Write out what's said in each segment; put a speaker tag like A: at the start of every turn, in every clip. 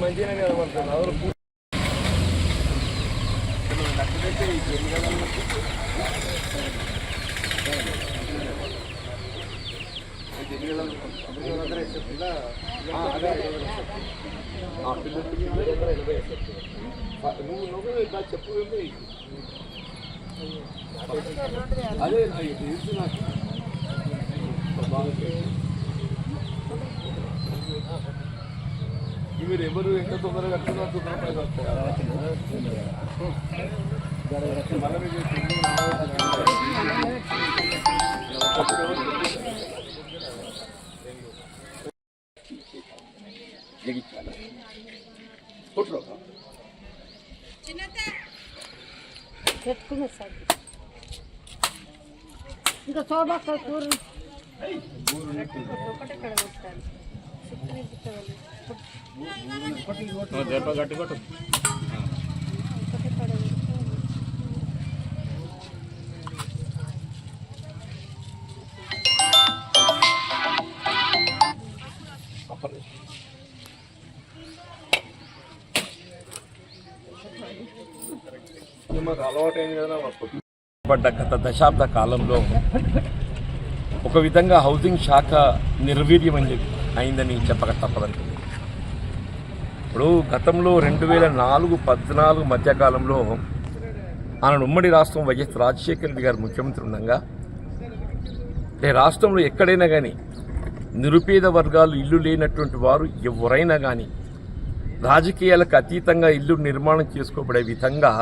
A: మంచిగానే కనబడుతుంది ఎవరు నువ్వు నువ్వు ఇలా చెప్పు అదే తెలుసు నాకు మీరు ఎవరు ఎంత తొందరగా కట్టుకున్నారు తొందరగా పైసలు వస్తాయి మళ్ళీ మీకు
B: పెట్టుకునే సార్ ఇంకా శోభక్క కూర ఒకటి నింపుకోవాలి. ఒకటి ఎక్కడ కొట్టాలి.
A: మాకు అలవాటు అయింది కదా మాకు
C: పడ్డ గత దశాబ్ద కాలంలో ఒక విధంగా హౌసింగ్ శాఖ నిర్వీర్యం అని అయిందని చెప్పక తప్పదండి. ఇప్పుడు గతంలో రెండు వేల నాలుగు పద్నాలుగు మధ్యకాలంలో ఆనాడు ఉమ్మడి రాష్ట్రం వైఎస్ రాజశేఖర రెడ్డి గారు ముఖ్యమంత్రి ఉండగా అంటే రాష్ట్రంలో ఎక్కడైనా కానీ నిరుపేద వర్గాలు ఇల్లు లేనటువంటి వారు ఎవరైనా కానీ రాజకీయాలకు అతీతంగా ఇల్లు నిర్మాణం చేసుకోబడే విధంగా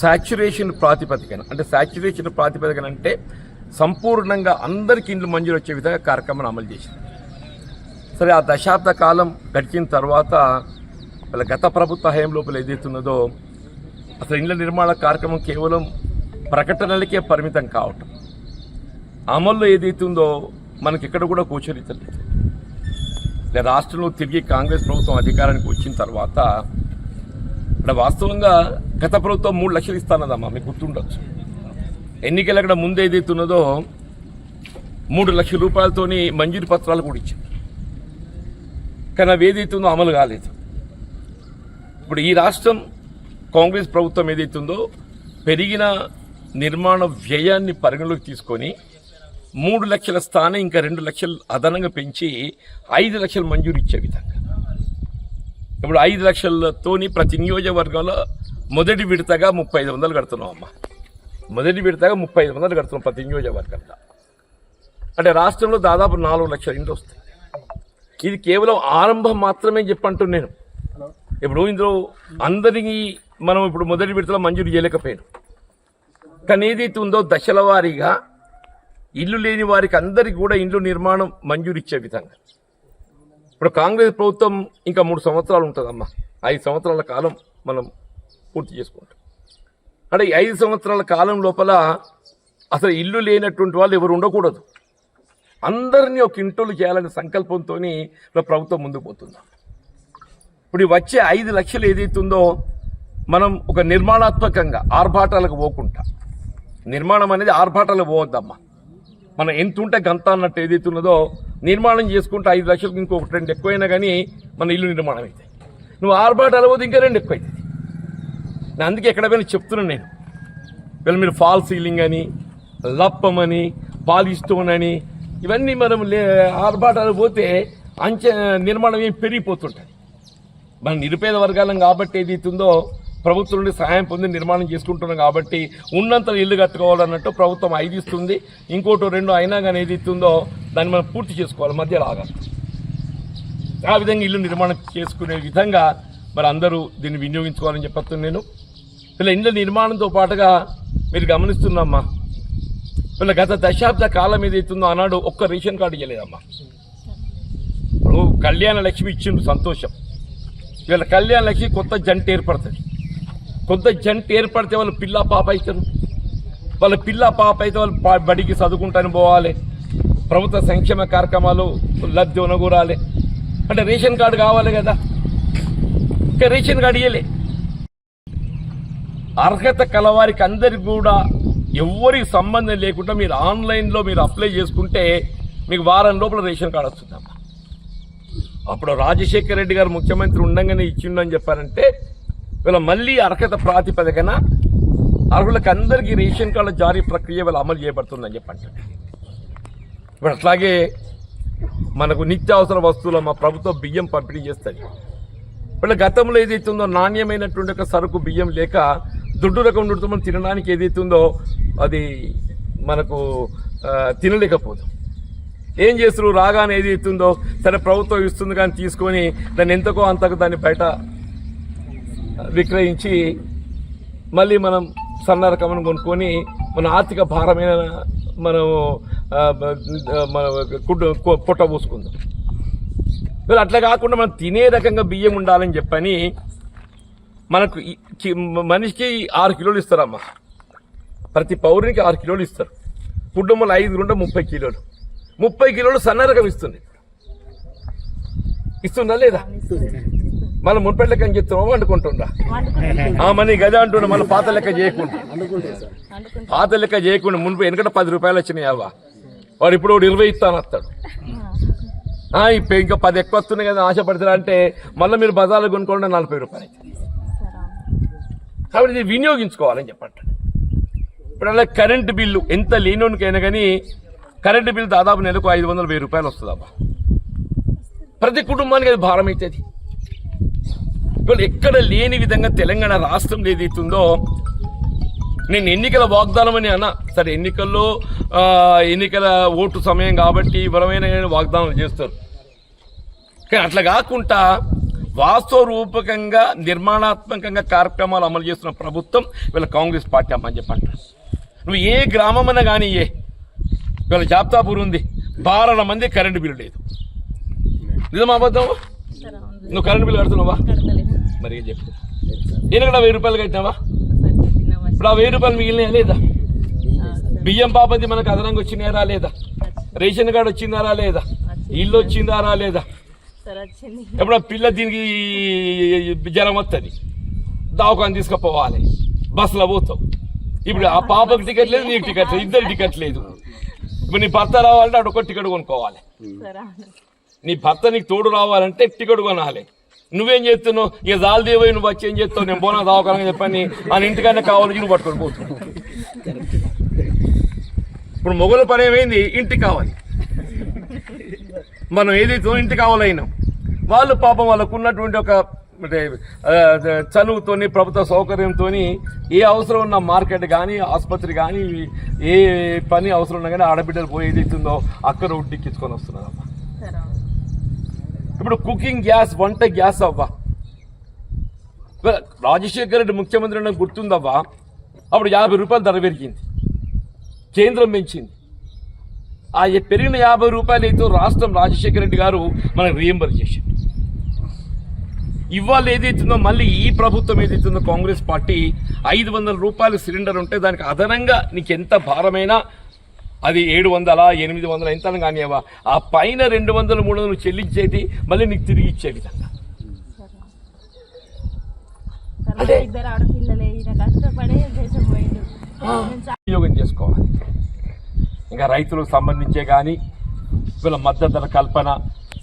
C: సాచ్యురేషన్ ప్రాతిపదికన అంటే సాచ్యురేషన్ ప్రాతిపదికన అంటే సంపూర్ణంగా అందరికి ఇండ్లు మంజూరు వచ్చే విధంగా కార్యక్రమాన్ని అమలు చేసింది. సరే ఆ దశాబ్ద కాలం గడిచిన తర్వాత వాళ్ళ గత ప్రభుత్వ హయాం లోపల ఏదైతున్నదో అసలు ఇండ్ల నిర్మాణ కార్యక్రమం కేవలం ప్రకటనలకే పరిమితం కావటం అమల్లో ఏదైతుందో మనకి ఎక్కడ కూడా గోచరించలేదు. లేదా రాష్ట్రంలో తిరిగి కాంగ్రెస్ ప్రభుత్వం అధికారానికి వచ్చిన తర్వాత ఇక్కడ వాస్తవంగా గత ప్రభుత్వం మూడు లక్షలు ఇస్తానదమ్మా మీకు గుర్తుండొచ్చు. ఎన్నికలు అక్కడ ముందు ఏదైతున్నదో మూడు లక్షల రూపాయలతోని మంజూరు పత్రాలు కూడా ఇచ్చారు. కానీ అవి ఏదైతుందో అమలు కాలేదు. ఇప్పుడు ఈ రాష్ట్రం కాంగ్రెస్ ప్రభుత్వం ఏదైతుందో పెరిగిన నిర్మాణ వ్యయాన్ని పరిగణలోకి తీసుకొని మూడు లక్షల స్థానం ఇంకా రెండు లక్షలు అదనంగా పెంచి ఐదు లక్షలు మంజూరు ఇచ్చే విధంగా. ఇప్పుడు ఐదు లక్షలతోని ప్రతి నియోజకవర్గంలో మొదటి విడతగా ముప్పై ఐదు వందలు కడుతున్నాం అమ్మ మొదటి విడతగా ముప్పై ఐదు వందలు కడుతున్నాం ప్రతి నియోజకవర్గంలో. అంటే రాష్ట్రంలో దాదాపు నాలుగు లక్షల ఇంట్లో వస్తాయి. ఇది కేవలం ఆరంభం మాత్రమే చెప్పంటు నేను. ఇప్పుడు ఇందులో అందరికీ మనం ఇప్పుడు మొదటి విడతలో మంజూరు చేయలేకపోయాను. కానీ ఏదైతే ఉందో దశల వారీగా ఇల్లు లేని వారికి అందరికీ కూడా ఇండ్లు నిర్మాణం మంజూరు ఇచ్చే విధంగా. ఇప్పుడు కాంగ్రెస్ ప్రభుత్వం ఇంకా మూడు సంవత్సరాలు ఉంటుందమ్మా. ఐదు సంవత్సరాల కాలం మనం పూర్తి చేసుకుంటాం అంటే ఈ ఐదు సంవత్సరాల కాలం లోపల అసలు ఇల్లు లేనటువంటి వాళ్ళు ఎవరు ఉండకూడదు. అందరినీ ఒక ఇంటోళ్ళు చేయాలనే సంకల్పంతో ప్రభుత్వం ముందుకు పోతుంది. ఇప్పుడు వచ్చే ఐదు లక్షలు ఏదైతుందో మనం ఒక నిర్మాణాత్మకంగా ఆర్భాటాలకు పోకుండా నిర్మాణం అనేది ఆర్భాటాలకు పోవద్దమ్మా. మనం ఎంత ఉంటే గంత అన్నట్టు ఏదైతున్నదో నిర్మాణం చేసుకుంటే ఐదు లక్షలకు ఇంకొకటి రెండు ఎక్కువైనా కానీ మన ఇల్లు నిర్మాణం అవుతాయి నువ్వు ఆర్భాటాలు పోతే ఇంకా రెండు ఎక్కువ అవుతుంది నేను అందుకే ఎక్కడ పోయినా చెప్తున్నాను నేను. వీళ్ళు మీరు ఫాల్ సీలింగ్ అని లప్పం అని పాలిస్టోన్ అని ఇవన్నీ మనం లే ఆర్భాటాలు పోతే అంచె నిర్మాణం ఏం పెరిగిపోతుంటుంది మన నిరుపేద వర్గాలం కాబట్టి ఏదైతుందో ప్రభుత్వం నుండి సహాయం పొంది నిర్మాణం చేసుకుంటున్నాం కాబట్టి ఉన్నంత ఇల్లు కట్టుకోవాలన్నట్టు ప్రభుత్వం ఐదు ఇస్తుంది ఇంకోటి రెండు అయినా కానీ ఏది ఇస్తుందో దాన్ని మనం పూర్తి చేసుకోవాలి మధ్యలో ఆగాలి. ఆ విధంగా ఇల్లు నిర్మాణం చేసుకునే విధంగా మరి అందరూ దీన్ని వినియోగించుకోవాలని చెప్పొచ్చు నేను. వీళ్ళ ఇండ్ల నిర్మాణంతో పాటుగా మీరు గమనిస్తున్నామ్మా. వీళ్ళ గత దశాబ్ద కాలం ఏదైతుందో ఆనాడు ఒక్క రేషన్ కార్డు ఇవ్వలేదమ్మా ఇప్పుడు కళ్యాణ లక్ష్మి ఇచ్చిండు సంతోషం. వీళ్ళ కళ్యాణ లక్ష్మి కొత్త జంట ఏర్పడుతుంది. కొత్త జంట ఏర్పడితే వాళ్ళు పిల్ల పాప అవుతారు వాళ్ళ పిల్ల పాప అయితే వాళ్ళు బడికి చదువుకుంటాను పోవాలి. ప్రభుత్వ సంక్షేమ కార్యక్రమాలు లబ్ధి ఉనగూరాలి అంటే రేషన్ కార్డు కావాలి కదా. ఇంకా రేషన్ కార్డు ఇవ్వలే అర్హత కలవారికి అందరికి కూడా ఎవరికి సంబంధం లేకుండా మీరు ఆన్లైన్లో మీరు అప్లై చేసుకుంటే మీకు వారం లోపల రేషన్ కార్డు వస్తుందమ్మ అప్పుడు రాజశేఖర రెడ్డి గారు ముఖ్యమంత్రి ఉండంగానే ఇచ్చిండని చెప్పారంటే వీళ్ళ మళ్ళీ అర్హత ప్రాతిపదికన అర్హులకు అందరికీ రేషన్ కార్డు జారీ ప్రక్రియ వీళ్ళు అమలు చేయబడుతుందని చెప్పండి. ఇప్పుడు అట్లాగే మనకు నిత్యావసర వస్తువులు మా ప్రభుత్వం బియ్యం పంపిణీ చేస్తుంది. వీళ్ళ గతంలో ఏదైతుందో నాణ్యమైనటువంటి ఒక సరుకు బియ్యం లేక దుడ్డు రకం దుడ్డుతో మనం తినడానికి ఏదైతే ఉందో అది మనకు తినలేకపోదు ఏం చేస్తారు? రాగానే ఏది ఇస్తుందో సరే ప్రభుత్వం ఇస్తుంది కానీ తీసుకొని దాన్ని ఎంతకో అంతకు దాన్ని బయట విక్రయించి మళ్ళీ మనం సన్న రకమని కొనుక్కొని మన ఆర్థిక భారమైన మనం మన కుట్టు పొట్ట పోసుకుందాం. అట్లా కాకుండా మనం తినే రకంగా బియ్యం ఉండాలని చెప్పని మనకు మనిషికి ఆరు కిలోలు ఇస్తారమ్మా. ప్రతి పౌరునికి ఆరు కిలోలు ఇస్తారు. కుటుంబంలో ఐదు ఉంటే ముప్పై కిలోలు. ముప్పై కిలోలు సన్న రకం ఇస్తుంది. ఇస్తుందా లేదా? మన మున్పటి లెక్క ఏం చెప్తున్నామో ఆ మనీ గదే అంటున్నా మళ్ళీ పాత లెక్క చేయకుండా. పాత లెక్క చేయకుండా మున్పు వెనకట పది రూపాయలు వచ్చినాయి అవ్వ. వాడు ఇప్పుడు ఇరవై ఇస్తాను ఆ, ఇప్పుడు ఇంకా పది ఎక్కువ వస్తున్నాయి కదా ఆశపడతారా అంటే మళ్ళీ మీరు బజార్లో కొనుక్కోండి నలభై రూపాయలు. కాబట్టి ఇది వినియోగించుకోవాలని చెప్పండి. ఇప్పుడు అలా కరెంటు బిల్లు ఎంత లేనోనికైనా కానీ కరెంటు బిల్లు దాదాపు నెలకు ఐదు వందల వెయ్యి రూపాయలు వస్తుందమ్మా ప్రతి కుటుంబానికి అది భారం అవుతుంది. ఇవాళ ఎక్కడ లేని విధంగా తెలంగాణ రాష్ట్రం ఏదైతుందో నేను ఎన్నికల వాగ్దానం అని అన్నా. సరే ఎన్నికల్లో ఎన్నికల ఓటు సమయం కాబట్టి బలమైన వాగ్దానాలు చేస్తారు. కానీ అట్లా కాకుండా వాస్తవ రూపకంగా నిర్మాణాత్మకంగా కార్యక్రమాలు అమలు చేస్తున్న ప్రభుత్వం వీళ్ళ కాంగ్రెస్ పార్టీ అమ్మని చెప్పంటారు నువ్వు ఏ గ్రామం కానీ ఏ. వీళ్ళ జాబ్తాపూర్ ఉంది. బారల మంది కరెంటు బిల్లు లేదు. నిజమా అబద్ధం నువ్వు కరెంటు బిల్లు కడుతున్నావా? మరి ఏం చెప్పు. నేను కూడా వెయ్యి రూపాయలు కట్టినావా? ఇప్పుడు ఆ వెయ్యి రూపాయలు మిగిలినాయా లేదా? బియ్యం పాపది మనకు అదనంగా వచ్చినారా లేదా? రేషన్ కార్డు వచ్చిందారా లేదా? ఇల్లు వచ్చిందారా లేదా? ఎప్పుడు పిల్ల దీనికి జ్వరం వస్తుంది దవాఖాన తీసుకుపోవాలి. బస్సులో పోతావు. ఇప్పుడు ఆ పాపకి టికెట్ లేదు నీకు టికెట్ లేదు ఇద్దరు టికెట్ లేదు. ఇప్పుడు నీ భర్త రావాలంటే అటు ఒక టికెట్ కొనుక్కోవాలి.
B: సరే
C: నీ భర్త నీకు తోడు రావాలంటే టికెట్ కొనాలి. నువ్వేం చేస్తున్నావు? ఇక జాలదేవోయి నువ్వు వచ్చి ఏం చేస్తావు? నేను పోనా దవాఖాన చెప్పని ఆయన ఇంటికన్నా కావాలి నువ్వు పట్టుకొని పోతున్నావు. ఇప్పుడు మొగల పని ఏమైంది? ఇంటికి కావాలి. మనం ఏదైతే ఇంటికి కావాలైనాం వాళ్ళు పాపం వాళ్ళకు ఉన్నటువంటి ఒక అంటే చనువుతోని ప్రభుత్వ సౌకర్యంతో ఏ అవసరం ఉన్న మార్కెట్ కానీ ఆసుపత్రి కానీ ఏ పని అవసరం ఉన్నా కానీ ఆడబిడ్డలు పోయి ఏదైతుందో అక్కడ ఉడ్డిక్కించుకొని వస్తున్నారు అమ్మా ఇప్పుడు కుకింగ్ గ్యాస్ వంట గ్యాస్ అవ్వా. రాజశేఖర్ రాజశేఖర రెడ్డి ముఖ్యమంత్రి గుర్తుందవ్వా? అప్పుడు యాభై రూపాయలు ధర పెరిగింది. కేంద్రం పెంచింది. ఆ పెరిగిన యాభై రూపాయలు అయితే రాష్ట్రం రాజశేఖర రెడ్డి గారు మనకు రియంబర్ చేసింది ఇవాళ ఏదైతుందో మళ్ళీ ఈ ప్రభుత్వం ఏదైతుందో కాంగ్రెస్ పార్టీ ఐదు వందల రూపాయలు సిలిండర్ ఉంటే దానికి అదనంగా నీకు ఎంత భారమైనా అది ఏడు వందల ఎనిమిది వందల ఎంత కానివ్వా ఆ పైన రెండు వందలు మూడు వందలు చెల్లించేది మళ్ళీ నీకు తిరిగి ఇచ్చే విధంగా.
B: ఇద్దరు ఆడపిల్లలే
C: ఇంకా రైతులకు సంబంధించే కానీ వీళ్ళ మద్దతు ధర కల్పన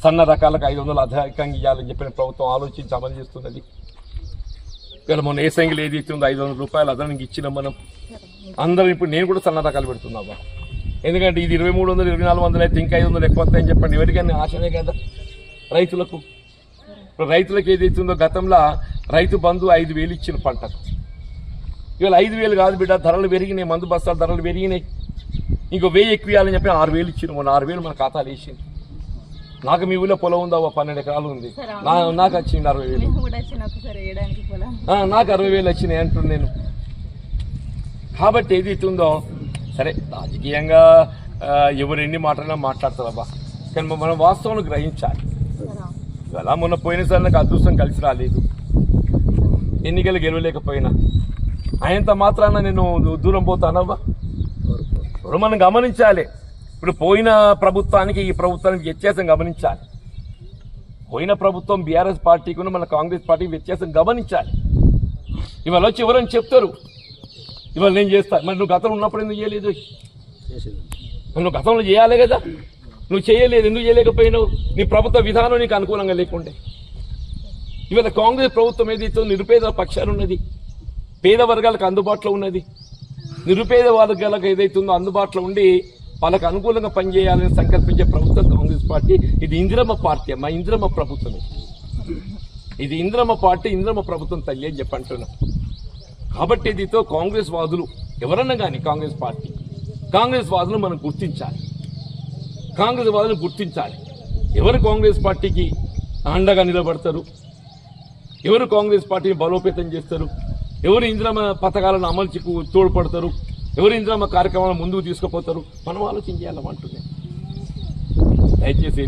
C: సన్న రకాలకు ఐదు వందలు అధికంగా ఇవ్వాలని చెప్పిన ప్రభుత్వం ఆలోచించి అమలు చేస్తున్నది. వీళ్ళ మొన్న ఏ సంఖ్యలు ఏది ఇస్తుందో ఐదు వందల రూపాయలు అదనంగా ఇచ్చినాం మనం. అందరం ఇప్పుడు నేను కూడా సన్న రకాలు పెడుతున్నావా ఎందుకంటే ఇది ఇరవై మూడు వందలు ఇరవై నాలుగు వందలు అయితే ఇంకా ఐదు వందలు ఎక్కువ వస్తాయని చెప్పండి. ఎవరికైనా ఆశనే కదా? రైతులకు. ఇప్పుడు రైతులకు ఏది ఇస్తుందో గతంలో రైతు బంధు ఐదు వేలు ఇచ్చిన పంటకు. ఇవాళ ఐదు వేలు కాదు బిడ్డ ధరలు పెరిగినాయి మందు బస్తాల ధరలు పెరిగినాయి. ఇంకో వెయ్యి ఎక్కువ ఇవ్వాలని చెప్పి ఆరు వేలు ఇచ్చిన మొన్న ఆరు వేలు మన ఖాతాలు వేసింది నాకు మీ ఊళ్ళో పొలం ఉందా పన్నెండు ఎకరాలు ఉంది. నా నాకు వచ్చింది అరవై వేలు. నాకు అరవై వేలు వచ్చినాయి అంటున్నాను నేను. కాబట్టి ఏది ఉందో సరే రాజకీయంగా ఎవరు ఎన్ని మాట్లాడినా మాట్లాడతారబ్బా కానీ మనం వాస్తవం గ్రహించాలి. ఇవాళ మొన్న పోయినసారి నాకు అదృష్టం కలిసి రాలేదు. ఎన్నికలు గెలవలేకపోయినా. ఆయనంత మాత్రాన నేను దూరం పోతానవ్వా ఇప్పుడు మనం గమనించాలి. ఇప్పుడు పోయిన ప్రభుత్వానికి ఈ ప్రభుత్వానికి వ్యత్యాసం గమనించాలి. పోయిన ప్రభుత్వం బీఆర్ఎస్ పార్టీకి మన కాంగ్రెస్ పార్టీకి వ్యత్యాసం గమనించాలి. ఇవాళ వచ్చి ఎవరైనా చెప్తారు ఇవాళ నేను చేస్తా. మరి నువ్వు గతంలో ఉన్నప్పుడు ఎందుకు చేయలేదు? మరి నువ్వు గతంలో చేయాలి కదా. నువ్వు చేయలేదు ఎందుకు చేయలేకపోయినావు? నీ ప్రభుత్వ విధానం నీకు అనుకూలంగా లేకుండే. ఇవాళ కాంగ్రెస్ ప్రభుత్వం ఏదైతే నిరుపేద పక్షాలు ఉన్నది పేద వర్గాలకు అందుబాటులో ఉన్నది నిరుపేద వర్గాలకు ఏదైతుందో అందుబాటులో ఉండి వాళ్ళకు అనుకూలంగా పనిచేయాలని సంకల్పించే ప్రభుత్వం కాంగ్రెస్ పార్టీ. ఇది ఇందిరమ్మ పార్టీ మా ఇందిరమ్మ ప్రభుత్వం ఇది. ఇది ఇంద్రమ్మ పార్టీ ఇంద్రమ్మ ప్రభుత్వం తల్లి అని చెప్పి అంటున్నాం. కాబట్టి దీంతో కాంగ్రెస్ వాదులు ఎవరన్నా కానీ కాంగ్రెస్ పార్టీ కాంగ్రెస్ వాదులు మనం గుర్తించాలి. కాంగ్రెస్ వాదులు గుర్తించాలి. ఎవరు కాంగ్రెస్ పార్టీకి అండగా నిలబడతారు? ఎవరు కాంగ్రెస్ పార్టీని బలోపేతం చేస్తారు? ఎవరు ఇందిరమ్మ పథకాలను అమలుకి తోడ్పడతారు? ఎవరు ఇందిరమ్మ కార్యక్రమాలను ముందుకు తీసుకుపోతారు? మనం ఆలోచించాలి దయచేసి